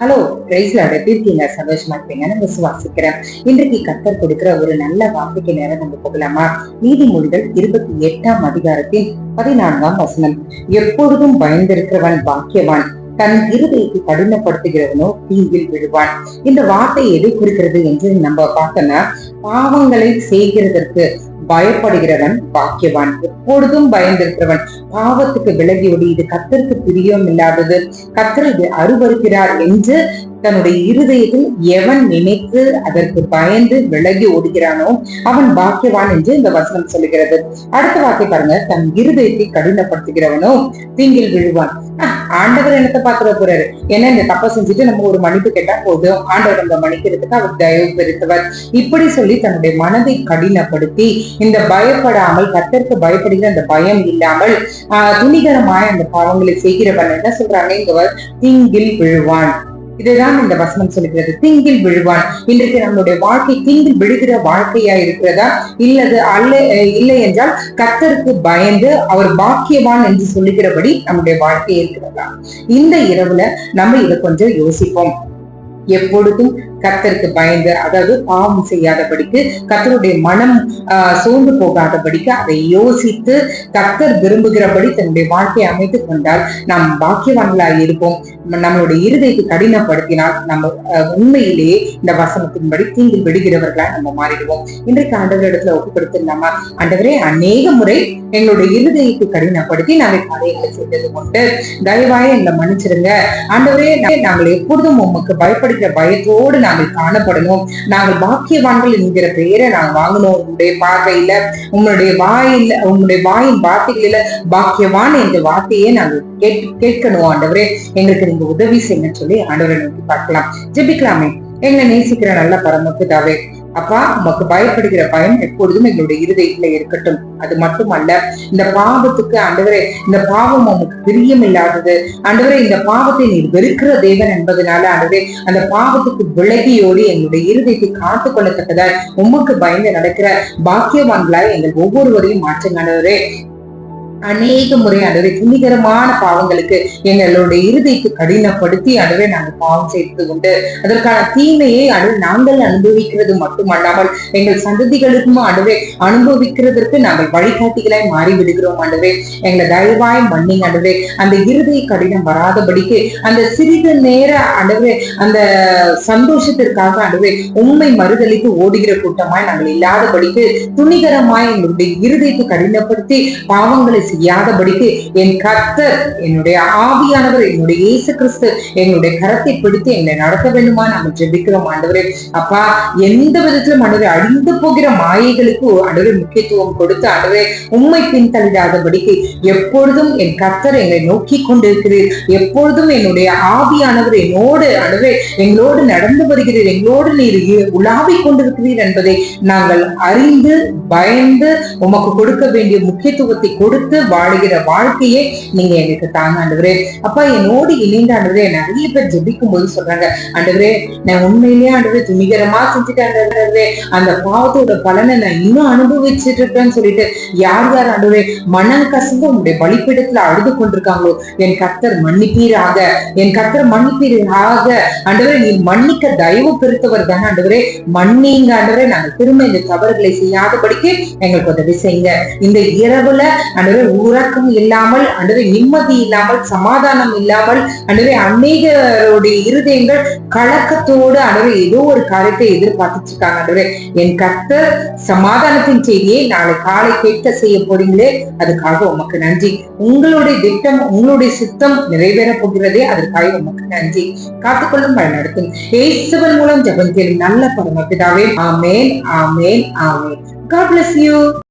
Hello பிரைஸ்ல இருக்கீங்க? சந்தோஷமா இருப்பீங்கன்னு விசுவாசிக்கிறேன் இன்றைக்கு கத்தர் கொடுக்கிற ஒரு நல்ல வார்த்தைக்கு நேரம் நம்ம போகலாமா? நீதிமொழிகள் இருபத்தி எட்டாம் அதிகாரத்தின் பதினான்காம் வசனம். எப்பொழுதும் பயந்திருக்கிறவன் பாக்கியவான். தன் இருதயத்தை கடினப்படுத்துகிறவனோ தீங்கில் விழுவான். இந்த வார்த்தை எதை குறிக்கிறது என்று நம்ம பார்த்தோம்னா பாவங்களை செய்கிறதற்கு பயப்படுகிறவன் பாக்கியவான். எப்பொழுதும் பயந்திருக்கிறவன். பாவத்துக்கு விலகி ஓடி இது கத்தருக்கு பிரியம் இல்லாதது. கத்தர் இது அருவருக்கிறார் என்று தன்னுடைய இருதயத்தில் எவன் நினைத்து அதற்கு பயந்து விலகி ஓடுகிறானோ அவன் பாக்கியவான் என்று இந்த வசனம் சொல்லுகிறது. அடுத்த வார்த்தை பாருங்க. தன் இருதயத்தை கடினப்படுத்துகிறவனோ தீங்கில் விழுவான். ஆண்டவர் என்னத்தை பாத்துட போறாரு? ஏன்னா இந்த தப்பை செஞ்சுட்டு நம்ம ஒரு மன்னிப்பு கேட்டா போதும். ஆண்டவர் நம்ம மன்னிக்கிறதுக்கு அவர் தயவு பெருத்தவர் இப்படி சொல்லி தன்னுடைய மனதை கடினப்படுத்தி இந்த பயப்படாமல் கத்தருக்கு பயப்படுகிற அந்த பயம் இல்லாமல் ஆஹ் துணிகரமாய் அந்த பாவங்களை செய்கிறவன் என்ன சொல்றாங்க இங்க? தீங்கில் விழுவான். இதுதான் இந்த வசனம் சொல்லுகிறது. திங்கில் விழுவான் இன்றைக்கு நம்மளுடைய வாழ்க்கை திங்கில் விழுகிற வாழ்க்கையா இருக்கிறதா? இல்லது அல்ல இல்லை என்றால் கத்தருக்கு பயந்து அவர் பாக்கியவான் என்று சொல்லுகிறபடி நம்முடைய வாழ்க்கை இருக்கிறதா? இந்த இரவுல நம்ம இதை கொஞ்சம் யோசிப்போம். எப்பொழுதும் கத்தருக்கு பயந்து அதாவது பாவம் செய்யாதபடிக்கு கத்தருடைய மனம் சோர்ந்து போகாதபடிக்கு அதை யோசித்து கத்தர் விரும்புகிறபடி தன்னுடைய வாழ்க்கையை அமைத்துக் கொண்டால் நாம் பாக்கியவான்களாக இருப்போம். நம்மளுடைய இருதயத்தை கடினப்படுத்தினால் நம்ம உண்மையிலேயே இந்த வசனத்தின்படி தீங்கு விடுகிறவர்களாக நம்ம மாறிடுவோம். இன்றைக்கு ஆண்டவரிடத்துல இடத்துல ஆண்டவரே அநேக முறை எங்களுடைய இருதயத்தை கடினப்படுத்தி நாங்கள் காரியங்களை செய்தது கொண்டு தயவாய எங்களை மன்னிச்சிருங்க. ஆண்டவரே நாங்கள் எப்பொழுதும் உமக்கு பயப்படுகிற பயத்தோடு நாங்கள் காணப்படணும். நாங்கள் பாக்கியவான்கள் என்கிற பெயரை நாங்கள் வாங்கணும். உங்களுடைய பார்வையில உங்களுடைய வாயில உங்களுடைய வாயின் வார்த்தைகளில பாக்கியவான் என்ற வார்த்தையே நாங்கள் கேட்கணும் ஆண்டவரே. எங்களுக்கு நீங்க உதவி செய்ய சொல்லி ஆண்டவரை நோக்கி பார்க்கலாம். ஜெபிக்கலாமே. எங்களை நேசிக்கிற நல்ல பரமப்பிதாவே அப்பா உமக்கு பயப்படுகிற பயம் எப்பொழுதும் எங்களுடைய இருதயத்துல இருக்கட்டும். அது மட்டுமல்ல இந்த பாவத்துக்கு ஆண்டவரே இந்த பாவம் உமக்கு பிரியம் இல்லாதது ஆண்டவரே இந்த பாவத்தை நீர் வெறுக்கிற தேவன் என்பதனால ஆண்டவரே அந்த பாவத்துக்கு விலகியோடி எங்களுடைய இருதயத்தை காத்து கொள்ளத்தக்கதாய் உமக்கு பயந்து நடக்கிற பாக்கியவான்களாய் எங்கள் ஒவ்வொருவரையும் மாற்றுங்க ஆண்டவரே. அநேக முறை அடவே துணிகரமான பாவங்களுக்கு எங்களுடைய இறுதிக்கு கடினப்படுத்தி அடவே நாங்கள் பாவம் செய்து கொண்டு அதற்கான தீமையை அடு நாங்கள் அனுபவிக்கிறது மட்டுமல்லாமல் எங்கள் சந்ததிகளுக்கும் அடவே அனுபவிக்கிறதற்கு நாங்கள் வழிகாட்டிகளாய் மாறி விடுகிறோம் எங்களை தயவாய் மண்ணிங் அடவே அந்த இறுதி கடினம் வராதபடிக்கு அந்த சிறிது நேர அடவே அந்த சந்தோஷத்திற்காக அடவே உண்மை மறுதளித்து ஓடுகிற கூட்டமாய் நாங்கள் இல்லாதபடிக்கு துணிகரமாய் எங்களுடைய இறுதிக்கு கடினப்படுத்தி பாவங்களை செய்யாதபடிக்கு என் கர்த்தர் என்னுடைய ஆவியானவர் என்னுடைய இயேசு கிறிஸ்து எங்களுடைய கரத்தை பிடித்து என்னை நடத்த வேண்டுமா? நாங்கள் ஜெபிக்கிறோம் ஆண்டவரே. அப்பா எந்த விதத்திலும் ஆண்டவரை அழிந்து போகிற மாயைகளுக்கு ஆண்டவரை முக்கியத்துவம் கொடுத்து ஆண்டவரே உண்மை பின்தள்ளிடாதபடிக்கு எப்பொழுதும் என் கர்த்தர் எங்களை நோக்கி கொண்டிருக்கிறீர். எப்பொழுதும் என்னுடைய ஆவியானவர் என்னோடு ஆண்டவரே எங்களோடு நடந்து வருகிறீர். எங்களோடு நீர் உலாவிக் கொண்டிருக்கிறீர் என்பதை நாங்கள் அறிந்து பயந்து உமக்கு கொடுக்க வேண்டிய முக்கியத்துவத்தை கொடுத்து வாழுகிற வாழ்க்கையே நீங்க எனக்கு தாங்க ஆண்டவரே. அப்பா என்னோடு இணைந்த ஆண்டவரே நிறைய பேர் ஜெபிக்கும் போது சொல்றாங்க ஆண்டவரே நான் உண்மையிலேயே ஆண்டவரே துணிகரமா செஞ்சுட்டேன் அந்த பாவத்தோட பலனை நான் இன்னும் அனுபவிச்சுட்டு இருக்கேன்னு சொல்லிட்டு யார் யார் ஆண்டவரே மனம் கசந்து உங்களுடைய பலிப்பிடத்துல அழுது கொண்டிருக்காங்களோ என் கத்தர் மன்னிப்பீராக என் கத்தர் மன்னிப்பீராக. ஆண்டவரே நீ மன்னிக்க தயவு பெருத்தவர் தானே ஆண்டவரே. மன்னிங்க ஆண்டவரே. நாங்கள் திரும்ப இந்த தவறுகளை செய்யாதபடிக்கு எங்களுக்கு உதவி செய்யுங்க. இந்த இரவுல ஆண்டவரே உறக்கம் இல்லாமல் அன்றரை நிம்மதி இல்லாமல் சமாதானம் இல்லாமல் அன்றரை அநேகருடைய இருதயங்கள் கலக்கத்தோடு அன்றரை ஏதோ ஒரு காரியத்தை எதிர்பார்த்துட்டு இருக்காங்க அன்றரை என் கத்த சமாதானத்தின் செய்தியை நாளை காலை கேட்க செய்ய போறீங்களே அதுக்காக உமக்கு நன்றி. உங்களுடைய திட்டம் உங்களுடைய சித்தம் நிறைவேற போகிறதே அதற்காக உமக்கு நன்றி. காத்துக்கொள்ளும் நடத்தும் ஏசுவன் மூலம் ஜபம் நல்ல பரமபிதாவே ஆமேன் ஆமேன் ஆமேன். God bless you.